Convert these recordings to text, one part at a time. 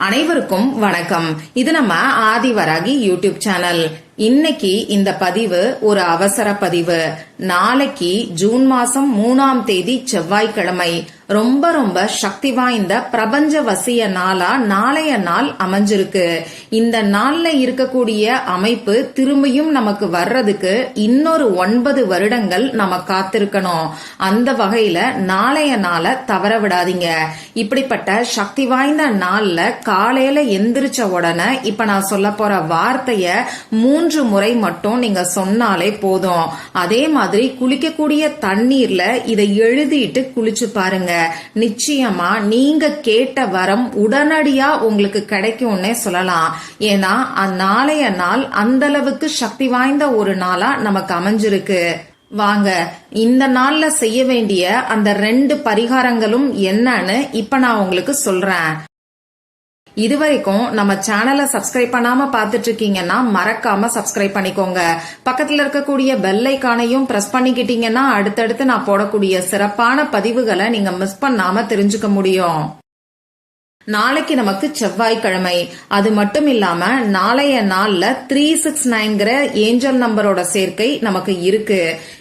அனைவருக்கும் வணக்கம். இது நம்ம ஆதிவராகி யூடியூப் சேனல். இன்னைக்கு இந்த பதிவு ஒரு அவசர பதிவு. நாளைக்கு ஜூன் மாசம் மூணாம் தேதி செவ்வாய்க்கிழமை. ரொம்ப ரொம்ப சக்தி வாய்ந்த பிரபஞ்ச வசிய நாளா நாளைய நாள் அமைஞ்சிருக்கு. இந்த நாள்ல இருக்கக்கூடிய அமைப்பு திரும்பியும் நமக்கு வர்றதுக்கு இன்னொரு ஒன்பது வருடங்கள் நம்ம காத்திருக்கணும். அந்த வகையில நாளைய நாளை தவற விடாதீங்க. இப்படிப்பட்ட சக்தி வாய்ந்த நாள்ல காலையில எந்திரிச்ச உடனே இப்ப நான் சொல்ல போற வார்த்தைய மூன்று முறை மட்டும் நீங்க சொன்னாலே போதும். அதே மாதிரி குளிக்கக்கூடிய தண்ணீர்ல இதை எழுதிட்டு குளிச்சு பாருங்க. நிச்சயமா நீங்க கேட்ட வரம் உடனடியா உங்களுக்கு கிடைக்கும்னே சொல்லலாம். ஏன்னா நாளைய நாள் அந்த அளவுக்கு சக்தி வாய்ந்த ஒரு நாளா நமக்கு அமைஞ்சிருக்கு. வாங்க இந்த நாள்ல செய்ய வேண்டிய அந்த ரெண்டு பரிகாரங்களும் என்னன்னு இப்ப நான் உங்களுக்கு சொல்றேன். இதுவரைக்கும் நம்ம சேனலை சப்ஸ்கிரைப் பண்ணாம பாத்துட்டு இருக்கீங்கன்னா மறக்காம சப்ஸ்கிரைப் பண்ணிக்கோங்க. பக்கத்துல இருக்கக்கூடிய பெல் ஐக்கானையும் பிரஸ் பண்ணிக்கிட்டீங்கன்னா அடுத்தடுத்து நான் போடக்கூடிய சிறப்பான பதிவுகளை நீங்க மிஸ் பண்ணாம தெரிஞ்சுக்க முடியும். நாளைக்கு நமக்கு செவ்வாய்க்கிழமை. அது மட்டும் இல்லாம நாளைய நாள்ல த்ரீ சிக்ஸ் நைன்கிற ஏஞ்சல் நம்பரோட சேர்க்கை நமக்கு இருக்கு.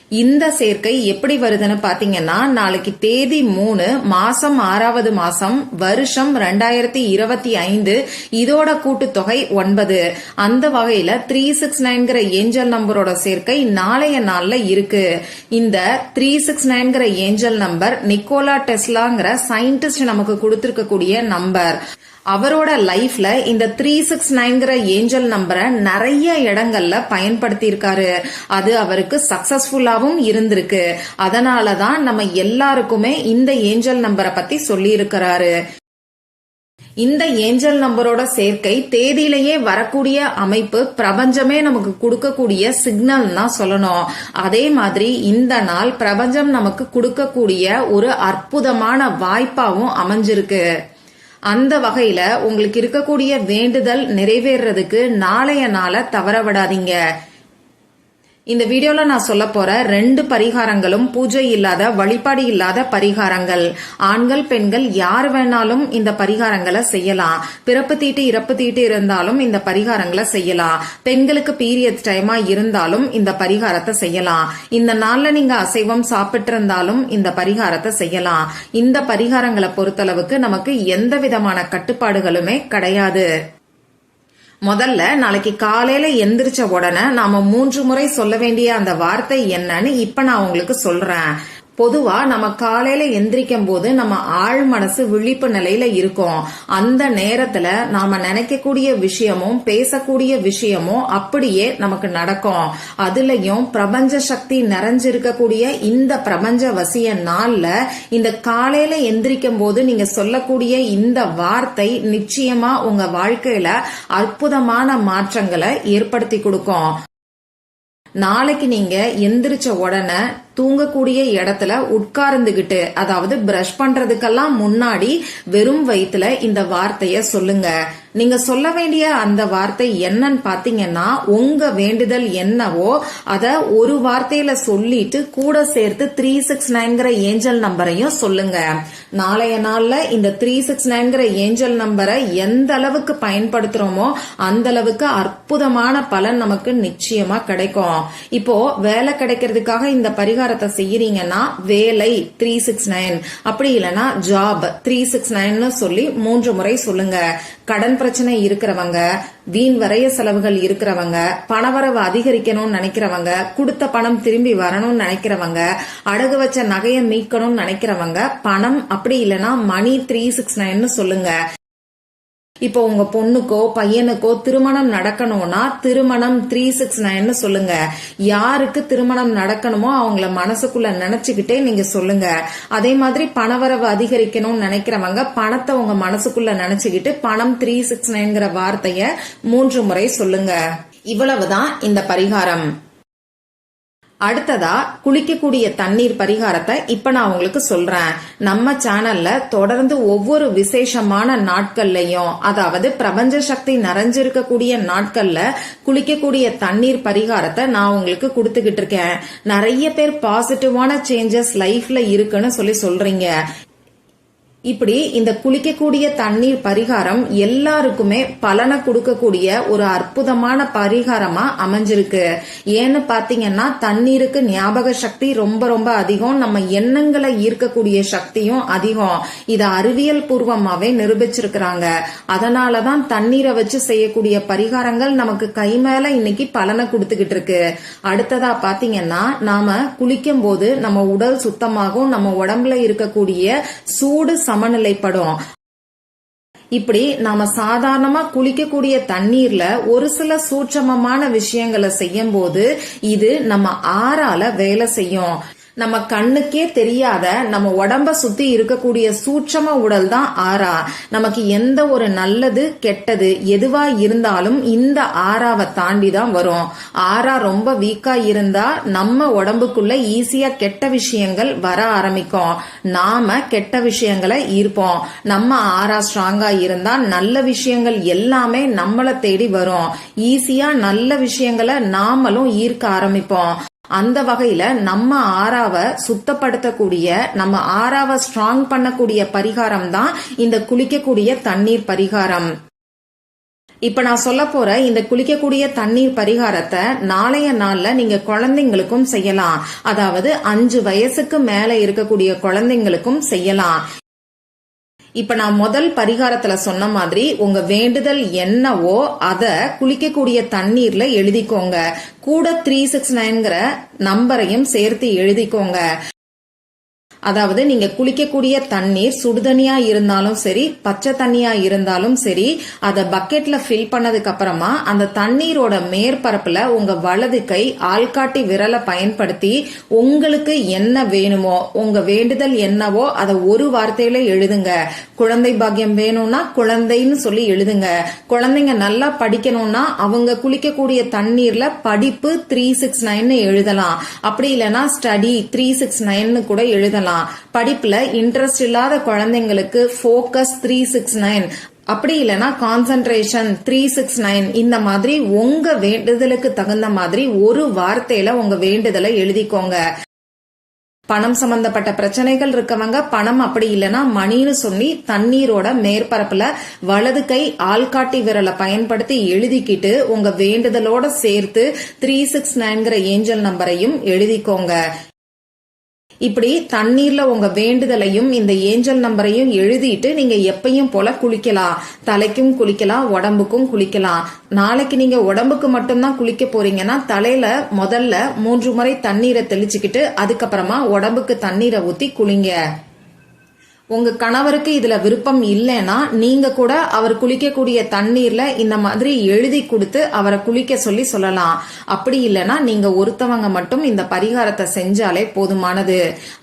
இந்த சேர்க்கை எப்படி வருதுன்னு பாத்தீங்கன்னா நாளைக்கு தேதி மூணு மாசம் ஆறாவது மாசம் வருஷம் ரெண்டாயிரத்தி இருபத்தி ஐந்து இதோட கூட்டுத்தொகை ஒன்பது. அந்த வகையில த்ரீ சிக்ஸ் நைன்கிற ஏஞ்சல் நம்பரோட சேர்க்கை நாளைய நாள்ல இருக்கு. இந்த த்ரீ சிக்ஸ் நைன்கிற ஏஞ்சல் நம்பர் நிக்கோலா டெஸ்லாங்கிற சயின்டிஸ்ட் நமக்கு கொடுத்திருக்கக்கூடிய நம்பர். அவரோட லைஃப்ல இந்த த்ரீ சிக்ஸ் நைன்கிற ஏஞ்சல் நம்பரை நிறைய இடங்கள்ல பயன்படுத்தியிருக்காரு. அது அவருக்கு சக்சஸ்ஃபுல்லாவும் இருந்திருக்கு. அதனாலதான் நம்ம எல்லாருக்குமே இந்த ஏஞ்சல் நம்பரை பத்தி சொல்லி இருக்கிறாரு இந்த ஏஞ்சல் நம்பரோட சேர்க்கை தேதியிலேயே வரக்கூடிய அமைப்பு பிரபஞ்சமே நமக்கு கொடுக்கக்கூடிய சிக்னல் தான் சொல்லணும். அதே மாதிரி இந்த நாள் பிரபஞ்சம் நமக்கு கொடுக்கக்கூடிய ஒரு அற்புதமான வாய்ப்பாவும் அமைஞ்சிருக்கு. அந்த வகையில உங்களுக்கு இருக்கக்கூடிய வேண்டுதல் நிறைவேறதுக்கு நாளைய நாள தவற விடாதீங்க இந்த வீடியோல நான் சொல்ல போற ரெண்டு பரிகாரங்களும் பூஜை இல்லாத வழிபாடு இல்லாத பரிகாரங்கள். ஆண்கள் பெண்கள் யார் வேணாலும் இந்த பரிகாரங்களை செய்யலாம். பிறப்பு தீட்டு இறப்பு தீட்டு இருந்தாலும் இந்த பரிகாரங்களை செய்யலாம். பெண்களுக்கு பீரியட் டைமா இருந்தாலும் இந்த பரிகாரத்தை செய்யலாம். இந்த நாள்ல நீங்க அசைவம் சாப்பிட்டு இருந்தாலும் இந்த பரிகாரத்தை செய்யலாம். இந்த பரிகாரங்களை பொறுத்தளவுக்கு நமக்கு எந்த விதமான கட்டுப்பாடுகளுமே கிடையாது. முதல்ல நாளைக்கு காலையில எந்திரிச்ச உடனே நாம மூன்று முறை சொல்ல வேண்டிய அந்த வார்த்தை என்னன்னு இப்ப நான் உங்களுக்கு சொல்றேன். பொதுவா நம்ம காலையில எந்திரிக்கும் போது நம்ம ஆழ் மனசு விழிப்பு நிலையில இருக்கோம். அந்த நேரத்துல நாம நினைக்கக்கூடிய விஷயமும் பேசக்கூடிய விஷயமும் அப்படியே நமக்கு நடக்கும். அதுலயும் பிரபஞ்ச சக்தி நிறைஞ்சிருக்கக்கூடிய இந்த பிரபஞ்ச வசிய நாள்ல இந்த காலையில எந்திரிக்கும் போது நீங்க சொல்லக்கூடிய இந்த வார்த்தை நிச்சயமா உங்க வாழ்க்கையில அற்புதமான மாற்றங்களை ஏற்படுத்தி கொடுக்கும். நாளைக்கு நீங்க எந்திரிச்ச உடனே தூங்கக்கூடிய இடத்துல உட்கார்ந்துகிட்டு அதாவது பிரஷ் பண்றதுக்கெல்லாம் முன்னாடி வெறும் வயிற்றுல இந்த வார்த்தைய சொல்லுங்க. நீங்க சொல்ல வேண்டிய அந்த வார்த்தை என்னன்னு பாத்தீங்கன்னா உங்க வேண்டுதல் என்னவோ அத ஒரு வார்த்தையில சொல்லிட்டு கூட சேர்த்து த்ரீ சிக்ஸ் நைன்கிற ஏஞ்சல் நம்பரையும் சொல்லுங்க. நாளைய நாள்ல இந்த த்ரீ சிக்ஸ் நைன்கிற ஏஞ்சல் நம்பரை எந்த அளவுக்கு பயன்படுத்துறோமோ அந்த அளவுக்கு அற்புதமான பலன் நமக்கு நிச்சயமா கிடைக்கும். இப்போ வேலை கிடைக்கிறதுக்காக இந்த பரிகாரத்தை செய்யறீங்கன்னா வேலை த்ரீ சிக்ஸ் நைன் அப்படி இல்லைன்னா ஜாப் த்ரீ சிக்ஸ் நைன்னு சொல்லி மூன்று முறை சொல்லுங்க. கடன் பிரச்சனை இருக்கிறவங்க வீண் வரைய செலவுகள் இருக்கிறவங்க பணவரவு அதிகரிக்கணும்னு நினைக்கிறவங்க கொடுத்த பணம் திரும்பி வரணும்னு நினைக்கிறவங்க அடகு வச்ச நகையை மீட்கணும்னு நினைக்கிறவங்க பணம் அப்படி இல்லைன்னா மணி த்ரீ சிக்ஸ் நைன்னு சொல்லுங்க. இப்போ உங்க பொண்ணுக்கோ பையனுக்கோ திருமணம் நடக்கணும்னா திருமணம் த்ரீ சிக்ஸ் நைன் சொல்லுங்க. யாருக்கு திருமணம் நடக்கணுமோ அவங்கள மனசுக்குள்ள நினைச்சுக்கிட்டே நீங்க சொல்லுங்க. அதே மாதிரி பணவரவு அதிகரிக்கணும்னு நினைக்கிறவங்க பணத்தை உங்க மனசுக்குள்ள நினைச்சுக்கிட்டு பணம் த்ரீ சிக்ஸ் நைன்கிற வார்த்தைய மூன்று முறை சொல்லுங்க. இவ்வளவுதான் இந்த பரிகாரம். அடுத்ததா குளிக்கக்கூடிய தண்ணீர் பரிகாரத்தை இப்ப நான் உங்களுக்கு சொல்றேன். நம்ம சேனல்ல தொடர்ந்து ஒவ்வொரு விசேஷமான நாட்கள்லயும் அதாவது பிரபஞ்ச சக்தி நிறைஞ்சிருக்கக்கூடிய நாட்கள்ல குளிக்கக்கூடிய தண்ணீர் பரிகாரத்தை நான் உங்களுக்கு கொடுத்துக்கிட்டு இருக்கேன். நிறைய பேர் பாசிட்டிவான சேஞ்சஸ் லைஃப்ல இருக்குன்னு சொல்லி சொல்றீங்க. இப்படி இந்த குளிக்கக்கூடிய தண்ணீர் பரிகாரம் எல்லாருக்குமே பலனை கொடுக்கக்கூடிய ஒரு அற்புதமான பரிகாரமா அமைஞ்சிருக்கு. ஏன்னு பாத்தீங்கன்னா தண்ணீருக்கு ஞாபக சக்தி ரொம்ப ரொம்ப அதிகம். நம்ம எண்ணங்களை ஈர்க்கக்கூடிய சக்தியும் அதிகம். இதை அறிவியல் பூர்வமாவே நிரூபிச்சிருக்கிறாங்க. அதனாலதான் தண்ணீரை வச்சு செய்யக்கூடிய பரிகாரங்கள் நமக்கு கை மேல இன்னைக்கு பலனை கொடுத்துக்கிட்டு இருக்கு அடுத்ததா பாத்தீங்கன்னா நாம குளிக்கும் போது நம்ம உடல் சுத்தமாகும். நம்ம உடம்புல இருக்கக்கூடிய சூடு சமநிலைப்படும். இப்படி நாம சாதாரணமா குளிக்கக்கூடிய தண்ணீர்ல ஒரு சில சூட்சமமான விஷயங்களை செய்யும் போது இது நம்ம ஆறால வேலை செய்யும். நம்ம கண்ணுக்கே தெரியாத நம்ம உடம்ப சுத்தி இருக்கக்கூடிய சூட்சம உடல் தான் ஆறா. நமக்கு எந்த ஒரு நல்லது கெட்டது எதுவா இருந்தாலும் இந்த ஆறாவை தாண்டி தான் வரும். ஆறா ரொம்ப வீக்கா இருந்தா நம்ம உடம்புக்குள்ள ஈஸியா கெட்ட விஷயங்கள் வர ஆரம்பிக்கும். நாம கெட்ட விஷயங்களை ஈர்ப்போம். நம்ம ஆறா ஸ்ட்ராங்கா இருந்தா நல்ல விஷயங்கள் எல்லாமே நம்மளை தேடி வரும். ஈஸியா நல்ல விஷயங்களை நாமளும் ஈர்க்க ஆரம்பிப்போம். அந்த வகையில நம்ம ஆறாவை சுத்தப்படுத்தக்கூடிய நம்ம ஆறாவை ஸ்ட்ராங் பண்ணக்கூடிய பரிகாரம் தான் இந்த குளிக்கக்கூடிய தண்ணீர் பரிகாரம். இப்ப நான் சொல்ல போற இந்த குளிக்கக்கூடிய தண்ணீர் பரிகாரத்தை நாளைய நாள்ல நீங்க குழந்தைங்களுக்கும் செய்யலாம். அதாவது அஞ்சு வயசுக்கு மேல இருக்கக்கூடிய குழந்தைங்களுக்கும் செய்யலாம். இப்ப நான் முதல் பரிகாரத்துல சொன்ன மாதிரி உங்க வேண்டுதல் என்னவோ அத குளிக்கக்கூடிய தண்ணீர்ல எழுதிக்கோங்க. கூட த்ரீ சிக்ஸ் நைன்கிற நம்பரையும் சேர்த்து எழுதிக்கோங்க. அதாவது நீங்க குளிக்கக்கூடிய தண்ணீர் சுடுதண்ணியா இருந்தாலும் சரி பச்சை தண்ணியா இருந்தாலும் சரி அதை பக்கெட்ல ஃபில் பண்ணதுக்கு அப்புறமா அந்த தண்ணீரோட மேற்பரப்புல உங்க வலது கை ஆள்காட்டி விரலை பயன்படுத்தி உங்களுக்கு என்ன வேணுமோ உங்க வேண்டுதல் என்னவோ அதை ஒரு வார்த்தையில எழுதுங்க. குழந்தை பாக்கியம் வேணும்னா குழந்தைன்னு சொல்லி எழுதுங்க. குழந்தைங்க நல்லா படிக்கணும்னா அவங்க குளிக்கக்கூடிய தண்ணீர்ல படிப்பு த்ரீ சிக்ஸ் நைன் எழுதலாம். அப்படி இல்லைன்னா ஸ்டடி த்ரீ சிக்ஸ் நைன் கூட எழுதலாம். படிப்புல இன்ட்ரெஸ்ட் இல்லாத குழந்தைங்களுக்கு ஃபோக்கஸ் த்ரீ சிக்ஸ் நைன் அப்படி இல்லைன்னா கான்சென்ட்ரேஷன் த்ரீ சிக்ஸ் நைன் இந்த மாதிரி உங்க வேண்டுதலுக்கு தகுந்த மாதிரி ஒரு வார்த்தையில உங்க வேண்டுதலை எழுதிக்கோங்க. பணம் சம்பந்தப்பட்ட பிரச்சனைகள் இருக்கவங்க பணம் அப்படி இல்லைன்னா மணின்னு சொல்லி தண்ணீரோட மேற்பரப்புல வலது கை ஆள்காட்டி விரலை பயன்படுத்தி எழுதிக்கிட்டு உங்க வேண்டுதலோட சேர்த்து த்ரீ சிக்ஸ் நைன்கிற ஏஞ்சல் நம்பரையும் எழுதிக்கோங்க. இப்படி தண்ணீர்ல உங்க வேண்டுதலையும் இந்த ஏஞ்சல் நம்பரையும் எழுதிட்டு நீங்க எப்பையும் போல குளிக்கலாம். தலைக்கும் குளிக்கலாம் உடம்புக்கும் குளிக்கலாம். நாளைக்கு நீங்க உடம்புக்கு மட்டும்தான் குளிக்க போறீங்கன்னா தலையில முதல்ல மூன்று முறை தண்ணீரை தெளிச்சுக்கிட்டு அதுக்கப்புறமா உடம்புக்கு தண்ணீரை ஊத்தி குளிங்க. உங்க கணவருக்கு இதுல விருப்பம் இல்லைன்னா நீங்க கூட அவர் குளிக்கக்கூடிய தண்ணீர்ல இந்த மாதிரி எழுதி கொடுத்து அவரை குளிக்க சொல்லி சொல்லலாம். அப்படி இல்லைன்னா நீங்க ஒருத்தவங்க மட்டும் இந்த பரிகாரத்தை செஞ்சாலே போதுமானது.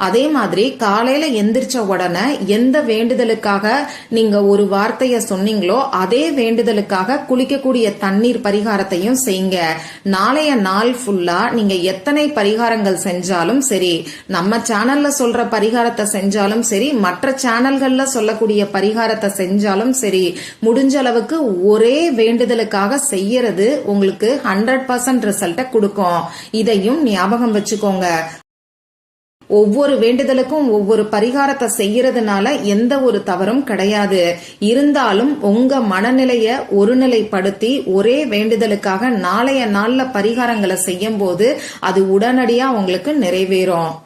அதே மாதிரி காலையில எந்திரிச்ச உடனே எந்த வேண்டுதலுக்காக நீங்க ஒரு வார்த்தைய சொன்னீங்களோ அதே வேண்டுதலுக்காக குளிக்கக்கூடிய தண்ணீர் பரிகாரத்தையும் செய்யுங்க. நாளைய நாள் ஃபுல்லா நீங்க எத்தனை பரிகாரங்கள் செஞ்சாலும் சரி நம்ம சேனல்ல சொல்ற பரிகாரத்தை செஞ்சாலும் சரி மற்ற சேனல்கள்ல சொல்லக்கூடிய பரிகாரத்தை செஞ்சாலும் சரி முடிஞ்ச அளவுக்கு ஒரே வேண்டுதலுக்காக செய்யறது உங்களுக்கு ஹண்ட்ரட் பர்சன்ட் ரிசல்ட்டை கொடுக்கும். இதையும் ஞாபகம் வச்சுக்கோங்க. ஒவ்வொரு வேண்டுதலுக்கும் ஒவ்வொரு பரிகாரத்தை செய்யறதுனால எந்த ஒரு தவறும் கிடையாது. இருந்தாலும் உங்க மனநிலைய ஒருநிலைப்படுத்தி ஒரே வேண்டுதலுக்காக நாளைய நாள்ல பரிகாரங்களை செய்யும் போது அது உடனடியா உங்களுக்கு நிறைவேறும்.